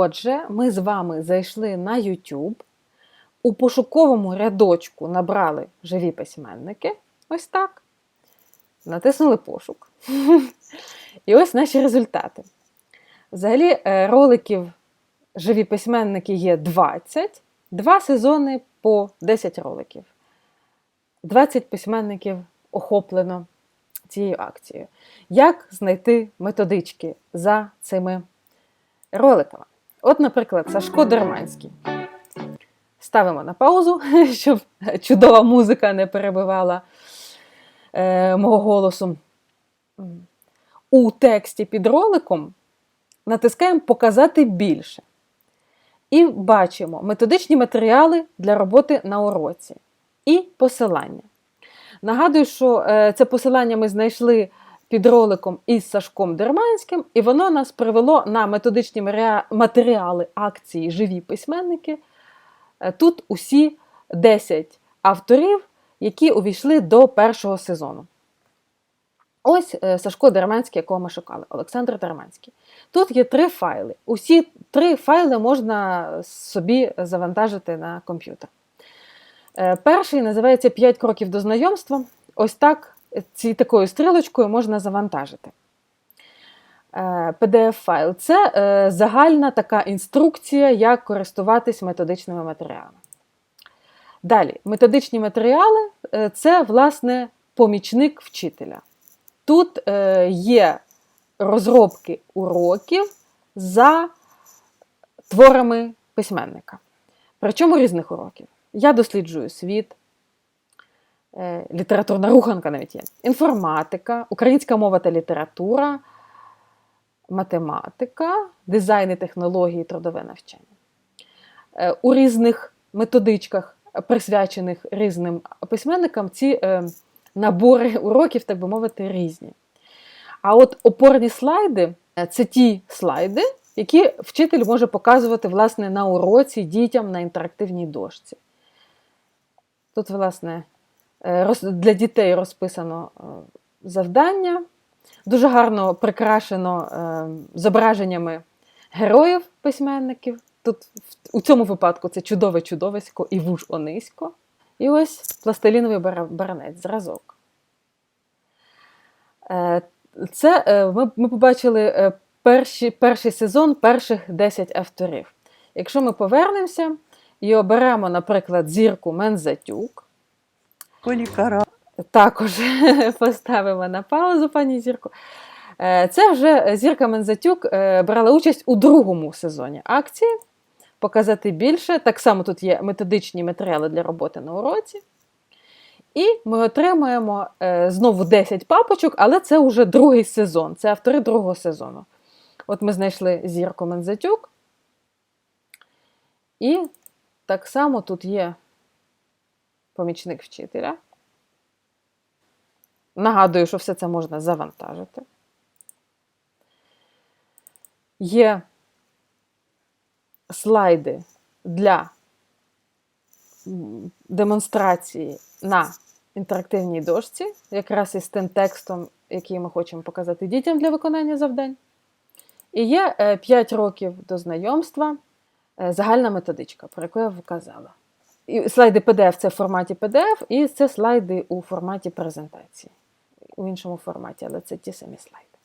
Отже, ми з вами зайшли на YouTube. У пошуковому рядочку набрали живі письменники. Ось так. Натиснули пошук. І ось наші результати. Взагалі, е, роликів живі письменники є 20, два сезони по 10 роликів. 20 письменників охоплено цією акцією. Як знайти методички за цими роликами? От, наприклад, Сашко Дерманський. Ставимо на паузу, щоб чудова музика не перебивала е, мого голосу. У тексті під роликом натискаємо Показати більше. І бачимо методичні матеріали для роботи на уроці і посилання. Нагадую, що е, це посилання ми знайшли під роликом із Сашком Дерманським, і воно нас привело на методичні матеріали акції Живі письменники. Е, Тут усі 10 авторів, які увійшли до першого сезону. Ось е, Сашко Дерманський, якого ми шукали, Олександр Дерманський. Тут є три файли. Усі три файли можна собі завантажити на комп'ютер. Е, Перший називається «5 кроків до знайомства. Ось так ці, такою стрілочкою можна завантажити. PDF-файл це е, загальна така інструкція, як користуватись методичними матеріалами. Далі, методичні матеріали е, це, власне, помічник вчителя. Тут е, є розробки уроків за творами письменника. Причому різних уроків. Я досліджую світ, е, літературна руханка навіть є, інформатика, українська мова та література, математика, дизайн і технології, трудове навчання. Е, У різних методичках, присвячених різним письменникам, ці е, набори уроків, так би мовити, різні. А от опорні слайди е, це ті слайди, які вчитель може показувати власне, на уроці дітям на інтерактивній дошці. Тут, власне, е, для дітей розписано е, завдання, дуже гарно прикрашено е, зображеннями героїв письменників. Тут у цьому випадку це чудове чудовисько і вуж Онисько. І ось пластиліновий баранець, зразок. Е, Це е, ми, побачили е, перші, перший сезон перших 10 авторів. Якщо ми повернемося і оберемо, наприклад, зірку Мензатюк, Колікара. також поставимо на паузу, пані Зірку. Е, Це вже зірка Мензатюк е, брала участь у другому сезоні акції. Показати більше. Так само тут є методичні матеріали для роботи на уроці. І ми отримуємо е, знову 10 папочок, але це вже другий сезон. Це автори другого сезону. От ми знайшли зірку Мензатюк. І так само тут є помічник вчителя. Нагадую, що все це можна завантажити. Є слайди для демонстрації на інтерактивній дошці, якраз із тим текстом, який ми хочемо показати дітям для виконання завдань. І є 5 років до знайомства, е, загальна методичка, про яку я вказала. Слайди PDF це в форматі PDF, і це слайди у форматі презентації. У іншому форматі, але це ті самі слайди.